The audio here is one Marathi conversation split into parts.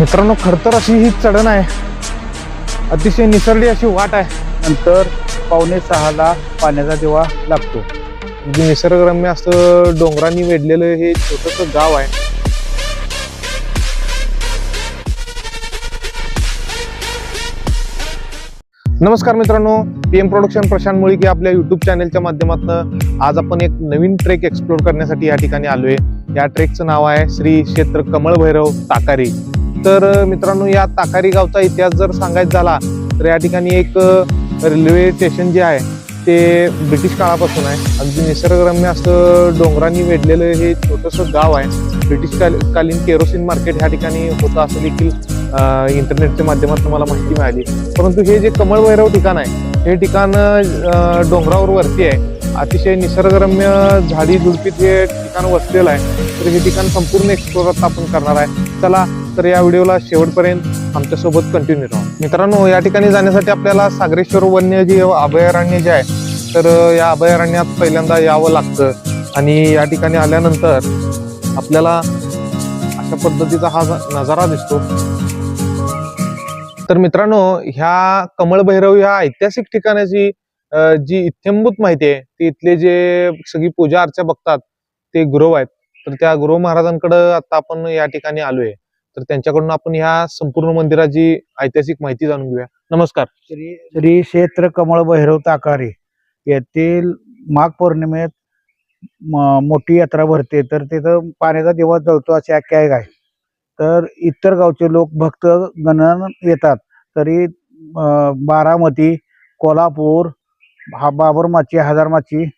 मित्रांनो खडतर अशी ही चढण आहे. अतिशय निसर्डी अशी वाट आहे. नंतर पावणे सहाला पाण्याचा दिवा लागतो. अगदी निसर्गरम्य असं डोंगरांनी वेढलेलं हे छोटस गाव आहे. नमस्कार मित्रांनो P M production Prashant Mulik या आपल्या युट्यूब चॅनलच्या माध्यमातून आज आपण एक नवीन ट्रेक एक्सप्लोर करण्यासाठी या ठिकाणी आलोय. या ट्रेकचं नाव आहे श्री क्षेत्र कमळ भैरव ताकारी. तर मित्रांनो या ताकारी गावचा इतिहास जर सांगायचा झाला तर या ठिकाणी एक रेल्वे स्टेशन जे आहे ते ब्रिटिश काळापासून आहे. अगदी निसर्गरम्य असं डोंगरांनी वेढलेलं हे छोटंसं गाव आहे. ब्रिटिश काल- कालीन केरोसिन मार्केट ह्या ठिकाणी होतं असं देखील इंटरनेटच्या माध्यमातून मला माहिती मिळाली. परंतु हे जे कमळवैरव ठिकाण आहे हे ठिकाण डोंगरावर वरती आहे. अतिशय निसर्गरम्य झाडी झुडपीत हे ठिकाण वसलेलं आहे. तर हे ठिकाण संपूर्ण एक्सप्लोर आता आपण करणार आहे. चला तर या व्हिडिओला शेवटपर्यंत आमच्यासोबत कंटिन्यू राहा. मित्रांनो या ठिकाणी जाण्यासाठी आपल्याला सागरेश्वर वन्यजीव अभयारण्य जे आहे तर या अभयारण्यात पहिल्यांदा यावं लागतं. आणि या ठिकाणी आल्यानंतर आपल्याला अशा पद्धतीचा हा नजारा दिसतो. तर मित्रांनो ह्या कमळभैरव ह्या ऐतिहासिक ठिकाणाची जी इत्यंभूत माहिती आहे ती इथले जे सगळी पूजा अर्चा बघतात ते गुरव आहेत. तर त्या गुरु महाराजांकडे आता आपण या ठिकाणी आलोय. तर त्यांच्याकडून आपण ह्या संपूर्ण मंदिराची ऐतिहासिक माहिती जाणून घेऊया. नमस्कार. श्री श्री क्षेत्र कमळ भैरव ताकारी येथील माघ पौर्णिमेत म- मोठी यात्रा भरते. तर तिथं पाण्याचा दिवा जळतो अशी आख्यायिका आहे. तर इतर गावचे लोक भक्त गणन येतात. तरी बारामती कोल्हापूर हा बाबरमाची हजारमाची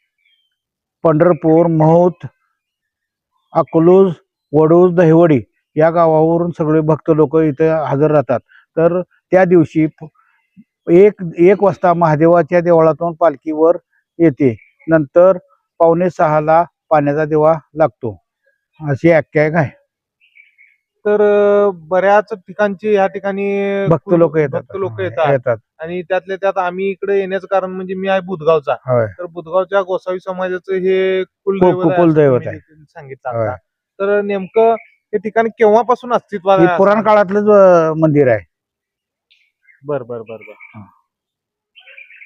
पंढरपूर महूत अकलूज वडूज दहिवडी या गावावरून सगळे भक्त लोक इथे हजर राहतात. तर त्या दिवशी एक एक वाजता महादेवाच्या देवळातून पालखीवर येते. नंतर पावणे सहाला पाण्याचा दिवा लागतो. अशी आख्यायिका आहे. तर बऱ्याच ठिकाणची या ठिकाणी भक्त लोक येतात. भक्त लोक येतात. येतात. आणि त्यातल्या त्यात आम्ही इकडे येण्याचं कारण म्हणजे मी आहे बुधगावचा. होय. तर बुधगावच्या गोसावी समाजाचं हे कुलदैवत आहे, असं कुलदैवत तुम्ही आहे. देखील सांगितलं. आता. तर नेमकं हे ठिकाण केव्हापासून अस्तित्वात हे आहे? पुराण काळातलंच अं, मंदिर आहे. बर बर बर बर.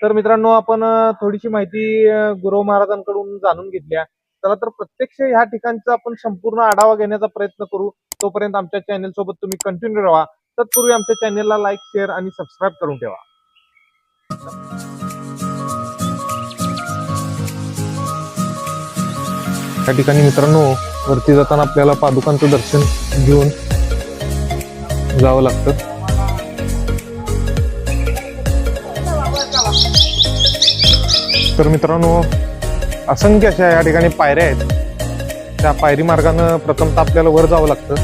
तर मित्रांनो आपण अं, थोडीशी माहिती अं, गुरु महाराजांकडून जाणून घेतल्या. चला तर प्रत्यक्ष ह्या ठिकाणचा आपण संपूर्ण आढावा घेण्याचा प्रयत्न करू. तोपर्यंत आमच्या चॅनल सोबत तुम्ही कंटिन्यू राहा. तत्पूर्वी आमच्या चॅनलला लाईक शेअर आणि सबस्क्राईब करून ठेवा. या ठिकाणी मित्रांनो वरती जाताना आपल्याला पादुकांचं दर्शन घेऊन जावं लागतं. तर मित्रांनो असंख्य अशा या ठिकाणी पायऱ्या आहेत. त्या पायरी मार्गानं प्रथमतः आपल्याला वर जावं लागतं.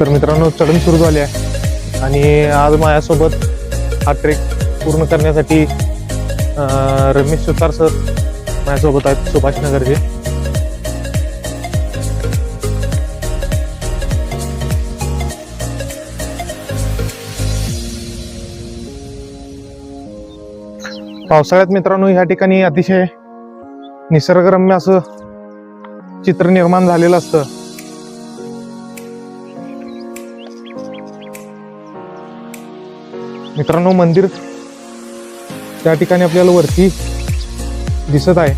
तर मित्रांनो चढण सुरू झाली आहे. आणि आज माझ्यासोबत हा ट्रेक पूर्ण करण्यासाठी रमेश सुतार सर माझ्यासोबत आहेत सुभाष नगरचे पावसाळ्यात मित्रांनो ह्या ठिकाणी अतिशय निसर्गरम्य असं चित्र निर्माण झालेलं असतं. मित्रांनो मंदिर त्या ठिकाणी आपल्याला वरती दिसत आहे.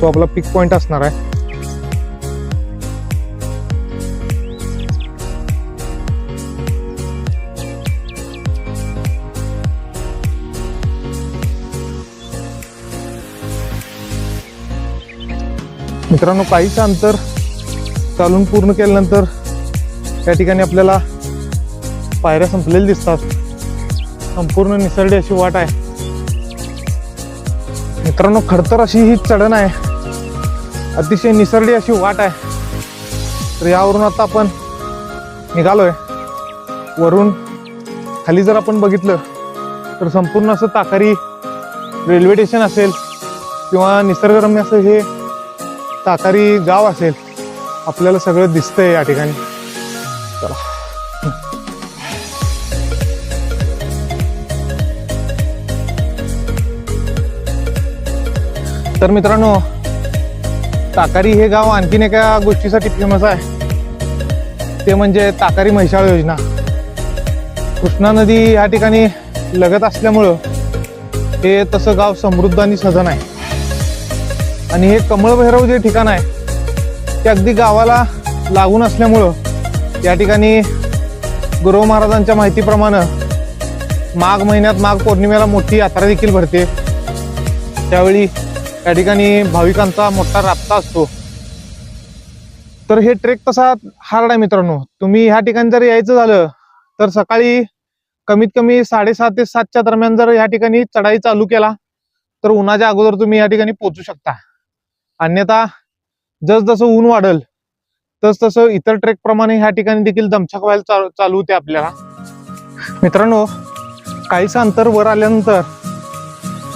तो आपला पिक पॉइंट असणार आहे. मित्रांनो काहीच अंतर चालून पूर्ण केल्यानंतर त्या ठिकाणी आपल्याला पायऱ्या संपलेल्या दिसतात. संपूर्ण निसरडी अशी वाट आहे. मित्रांनो खडतर अशी ही चढण आहे. अतिशय निसरडी अशी वाट आहे. तर यावरून आता आपण निघालोय. वरून खाली जर आपण बघितलं तर संपूर्ण असं ताकारी रेल्वे स्टेशन असेल किंवा निसर्गरम्य असं हे ताकारी गाव असेल आपल्याला सगळं दिसतंय या ठिकाणी. चला. तर मित्रांनो ताकारी हे गाव आणखीन एका गोष्टीसाठी फेमस आहे. ते म्हणजे ताकारी म्हैसाळ योजना. कृष्णा नदी या ठिकाणी लगत असल्यामुळं हे तसं गाव समृद्ध आणि सजन आहे. आणि हे कमळभैरव जे ठिकाण आहे ते अगदी गावाला लागून असल्यामुळं या ठिकाणी गुरु महाराजांच्या माहितीप्रमाणे माघ महिन्यात माघ पौर्णिमेला मोठी यात्रा देखील भरते. त्यावेळी या ठिकाणी भाविकांचा मोठा राबता असतो. तर हे ट्रेक तसा हार्ड आहे मित्रांनो. तुम्ही ह्या ठिकाणी जर यायचं झालं तर सकाळी कमीत कमी साडेसात ते सातच्या दरम्यान जर या ठिकाणी चढाई चालू केला तर उन्हाच्या अगोदर तुम्ही या ठिकाणी पोहोचू शकता. अन्यथा जसजसं ऊन वाढल तस तसं इतर ट्रेक प्रमाणे ह्या ठिकाणी देखील दमछाक व्हायला चालू होते आपल्याला. मित्रांनो काहीच अंतर वर आल्यानंतर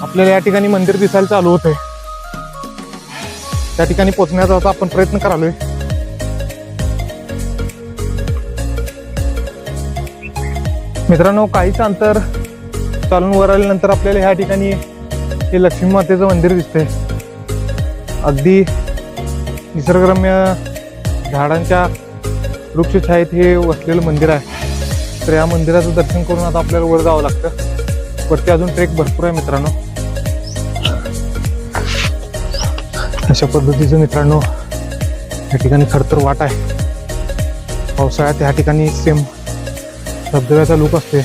आपल्याला या ठिकाणी मंदिर दिसायला चालू होते त्या ठिकाणी पोहोचण्याचा आता आपण प्रयत्न करालोय. मित्रांनो काहीच अंतर चालून वर आल्यानंतर आपल्याला ह्या ठिकाणी हे लक्ष्मी मातेचं मंदिर दिसतंय. अगदी निसर्गरम्य झाडांच्या वृक्षछायेत हे वसलेलं मंदिर आहे. तर या मंदिराचं दर्शन करून आता आपल्याला वर जावं लागतं. वरती अजून ट्रेक भरपूर आहे मित्रांनो. अशा पद्धतीचं मित्रांनो या ठिकाणी खरतर वाट आहे. पावसाळ्यात ह्या ठिकाणी सेम धबधब्याचा लुक असते.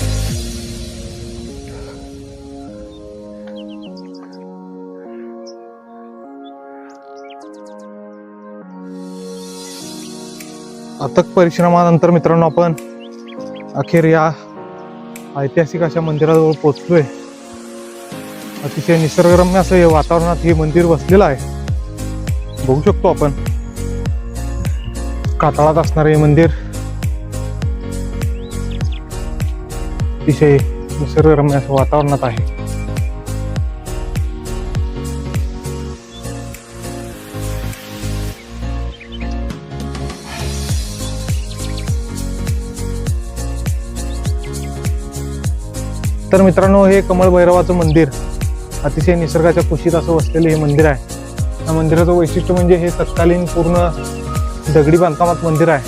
अथक परिश्रमानंतर मित्रांनो आपण अखेर या ऐतिहासिक अशा मंदिराजवळ पोचलोय. अतिशय निसर्गरम्य असं हे वातावरणात हे मंदिर बसलेलं आहे. बघू शकतो आपण. कातळात असणारे हे मंदिर अतिशय निसर्गरम्य असं वातावरणात आहे. तर मित्रांनो हे कमळ भैरवाचं मंदिर अतिशय निसर्गाच्या कुशीत असं वसलेलं हे मंदिर आहे. या मंदिराचं वैशिष्ट्य म्हणजे हे तत्कालीन पूर्ण दगडी बांधकामात मंदिर आहे.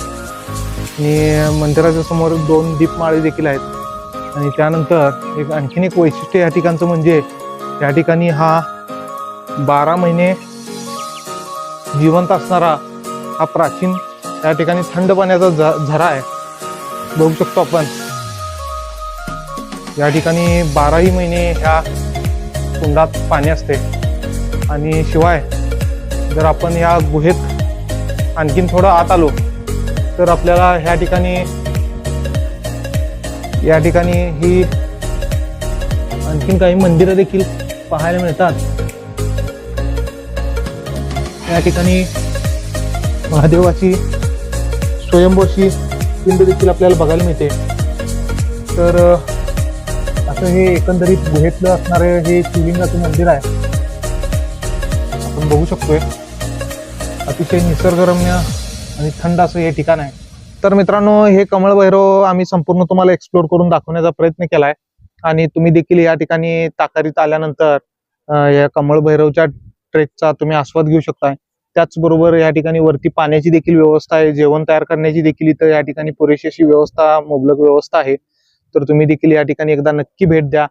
आणि मंदिराच्या समोर दोन दीपमाळे देखील आहेत. आणि त्यानंतर एक आणखीन एक वैशिष्ट्य या ठिकाणचं म्हणजे या ठिकाणी हा बारा महिने जिवंत असणारा हा प्राचीन या ठिकाणी थंड पाण्याचा झरा आहे. बघू शकतो आपण. या ठिकाणी बाराही महिने ह्या कुंडात पाणी असते. आणि शिवाय जर आपण या गुहेत आणखीन थोडं आत आलो तर आपल्याला ह्या ठिकाणी या ठिकाणी ही आणखीन काही मंदिरं देखील पाहायला मिळतात. या ठिकाणी महादेवाची स्वयंभूशी पिंड देखील आपल्याला बघायला मिळते. तर असं हे एकंदरीत गुहेतलं असणारे हे शिवलिंगाचं मंदिर आहे. आपण बघू शकतोय. अतिशय निसर्गरम्य आणि थंड असं हे ठिकाण आहे. तर मित्रांनो हे कमळ भैरव आम्ही संपूर्ण तुम्हाला एक्सप्लोर करून दाखवण्याचा प्रयत्न केलाय. आणि तुम्ही देखील या ठिकाणी ताकारीत आल्यानंतर या कमळ भैरवच्या ट्रेकचा तुम्ही आस्वाद घेऊ शकताय. त्याचबरोबर या ठिकाणी वरती पाण्याची देखील व्यवस्था आहे. जेवण तयार करण्याची देखील इथं या ठिकाणी पुरेशी अशी व्यवस्था मुबलक व्यवस्था आहे. तर तुम्ही देखील या ठिकाणी एकदा नक्की भेट द्या.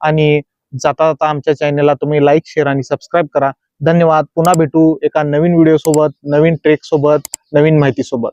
आणि जाता जाता आमच्या चॅनलला तुम्ही लाईक शेअर आणि सबस्क्राईब करा. धन्यवाद. पुन्हा भेटू एका नवीन व्हिडिओ सोबत नवीन ट्रेक सोबत नवीन माहिती सोबत.